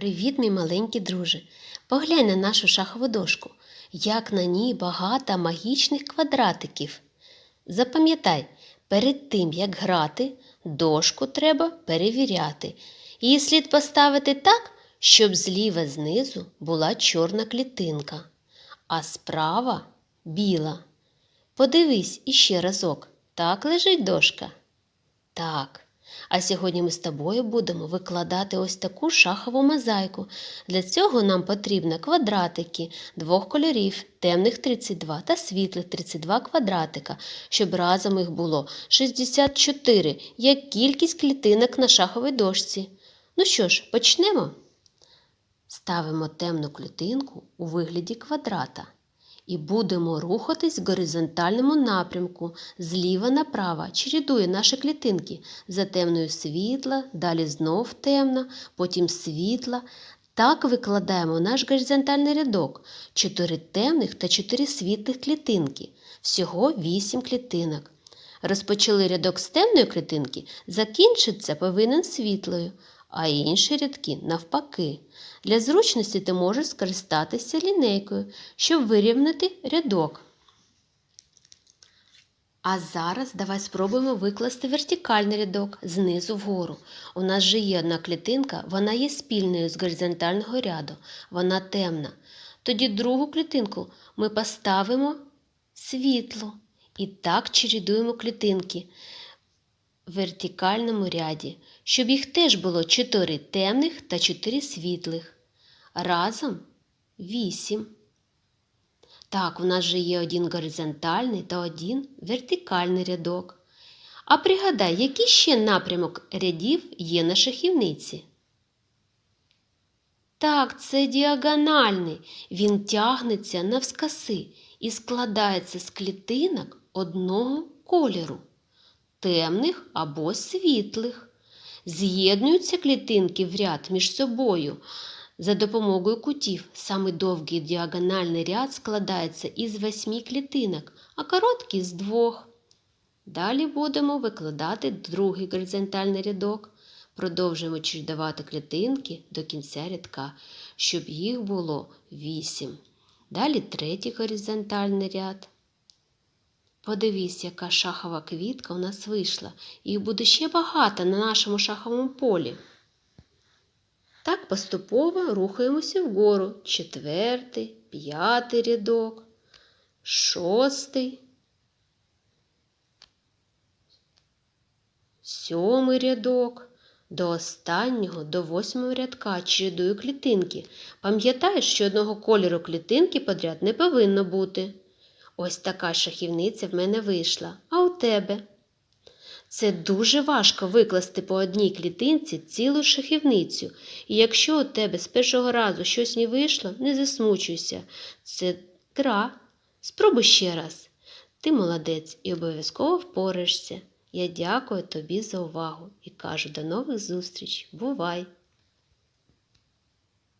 Привіт, мій маленький друже. Поглянь на нашу шахову дошку, як на ній багато магічних квадратиків. Запам'ятай, перед тим, як грати, дошку треба перевіряти. Її слід поставити так, щоб зліва знизу була чорна клітинка, а справа біла. Подивись іще разок, так лежить дошка? Так. А сьогодні ми з тобою будемо викладати ось таку шахову мозаїку. Для цього нам потрібно квадратики двох кольорів, темних 32 та світлих 32 квадратика, щоб разом їх було 64, як кількість клітинок на шаховій дошці. Ну що ж, почнемо. Ставимо темну клітинку у вигляді квадрата і будемо рухатись в горизонтальному напрямку зліва направо, чередує наші клітинки. За темною світла, далі знов темна, потім світла. Так викладаємо наш горизонтальний рядок. 4 темних та 4 світлих клітинки. Всього 8 клітинок. Розпочали рядок з темної клітинки, закінчиться повинен світлою, а інші рядки навпаки. Для зручності ти можеш скористатися лінейкою, щоб вирівняти рядок. А зараз давай спробуємо викласти вертикальний рядок знизу вгору. У нас же є одна клітинка, вона є спільною з горизонтального ряду, вона темна. Тоді другу клітинку ми поставимо світло і так чередуємо клітинки вертикальному ряді, щоб їх теж було 4 темних та 4 світлих. Разом 8. Так, у нас же є один горизонтальний та один вертикальний рядок. А пригадай, який ще напрямок рядів є на шахівниці? Так, це діагональний. Він тягнеться навскоси і складається з клітинок одного кольору темних або світлих. З'єднуються клітинки в ряд між собою за допомогою кутів. Саме довгий діагональний ряд складається із восьми клітинок, а короткий з двох. Далі будемо викладати другий горизонтальний рядок. Продовжуємо чередувати клітинки до кінця рядка, щоб їх було вісім. Далі третій горизонтальний ряд. Подивись, яка шахова квітка у нас вийшла. Їх буде ще багато на нашому шаховому полі. Так поступово рухаємося вгору. Четвертий, п'ятий рядок, шостий, сьомий рядок. До останнього, до восьмого рядка чередую клітинки. Пам'ятаєш, що одного кольору клітинки подряд не повинно бути. Ось така шахівниця в мене вийшла, а у тебе. Це дуже важко викласти по одній клітинці цілу шахівницю, і якщо у тебе з першого разу щось не вийшло, не засмучуйся. Це гра. Спробуй ще раз. Ти молодець і обов'язково впораєшся. Я дякую тобі за увагу і кажу до нових зустріч. Бувай!